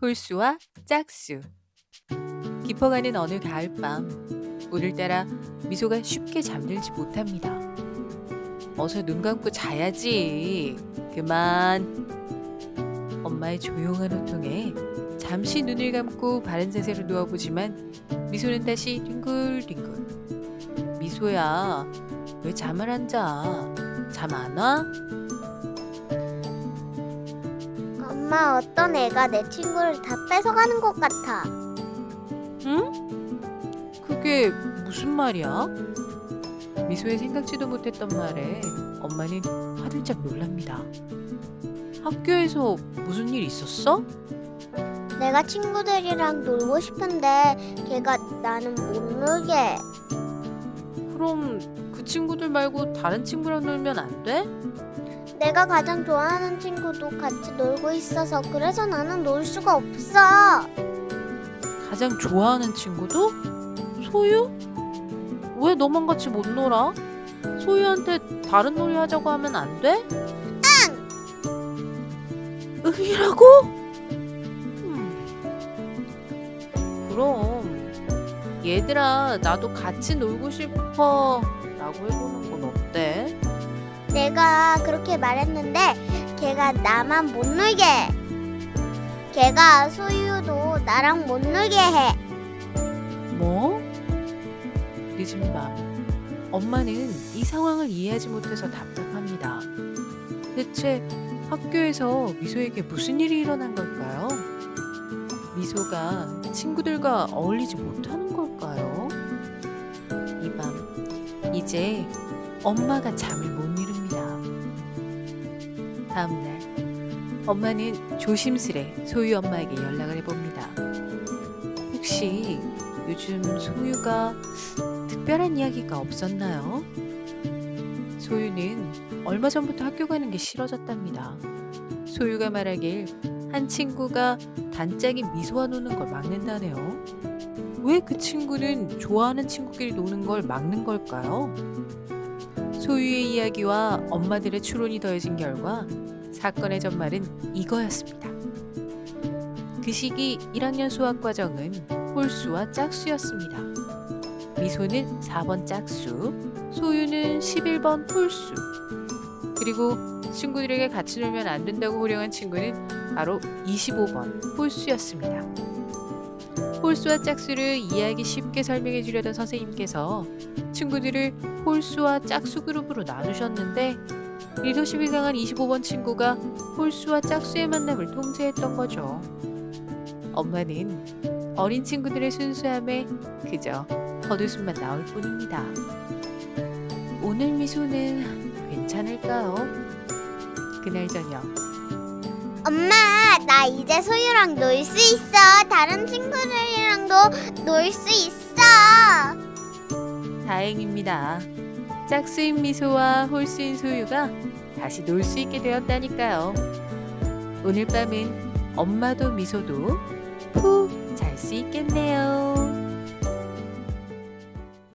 홀수와 짝수. 깊어가는 어느 가을밤, 오늘따라 미소가 쉽게 잠들지 못합니다. 어서 눈 감고 자야지. 그만. 엄마의 조용한 호통에 잠시 눈을 감고 바른 자세로 누워보지만 미소는 다시 뒹굴뒹굴. 미소야, 왜 잠을 안 자? 잠 안 와? 엄마 어떤 애가 내 친구를 다 뺏어가는 것 같아. 응? 그게 무슨 말이야? 미소의 생각지도 못했던 말에 엄마는 화들짝 놀랍니다. 학교에서 무슨 일 있었어? 내가 친구들이랑 놀고 싶은데 걔가 나는 못 놀게. 해. 그럼 그 친구들 말고 다른 친구랑 놀면 안 돼? 내가 가장 좋아하는 친구도 같이 놀고 있어서 그래서 나는 놀 수가 없어. 가장 좋아하는 친구도? 소유? 왜 너만 같이 못 놀아? 소유한테 다른 놀이 하자고 하면 안 돼? 응! 응이라고? 음. 그럼 얘들아 나도 같이 놀고 싶어 라고 해보는 건 어때? 내가 그렇게 말했는데 걔가 나만 못 놀게. 해. 걔가 소유도 나랑 못 놀게 해. 뭐? 늦은 밤 엄마는 이 상황을 이해하지 못해서 답답합니다. 대체 학교에서 미소에게 무슨 일이 일어난 걸까요? 미소가 친구들과 어울리지 못하는 걸까요? 이 밤 이제 엄마가 잠을 못. 다음 날 엄마는 조심스레 소유 엄마에게 연락을 해봅니다. 혹시 요즘 소유가 특별한 이야기가 없었나요? 소유는 얼마 전부터 학교 가는 게 싫어졌답니다. 소유가 말하길 한 친구가 단짝인 미소와 노는 걸 막는다네요. 왜 그 친구는 좋아하는 친구끼리 노는 걸 막는 걸까요? 소유의 이야기와 엄마들의 추론이 더해진 결과 사건의 전말은 이거였습니다. 그 시기 1학년 수학 과정은 홀수와 짝수였습니다. 미소는 4번 짝수, 소유는 11번 홀수. 그리고 친구들에게 같이 놀면 안 된다고 호령한 친구는 바로 25번 홀수였습니다. 홀수와 짝수를 이해하기 쉽게 설명해 주려던 선생님께서 친구들을 홀수와 짝수 그룹으로 나누셨는데 리더십이 강한 25번 친구가 홀수와 짝수의 만남을 통제했던 거죠. 엄마는 어린 친구들의 순수함에 그저 겉웃음만 나올 뿐입니다. 오늘 미소는 괜찮을까요? 그날 저녁 엄마, 나 이제 소유랑 놀 수 있어. 다른 친구들이랑도 놀 수 있어. 다행입니다. 짝수인 미소와 홀수인 소유가 다시 놀 수 있게 되었다니까요. 오늘 밤은 엄마도 미소도 푹 잘 수 있겠네요.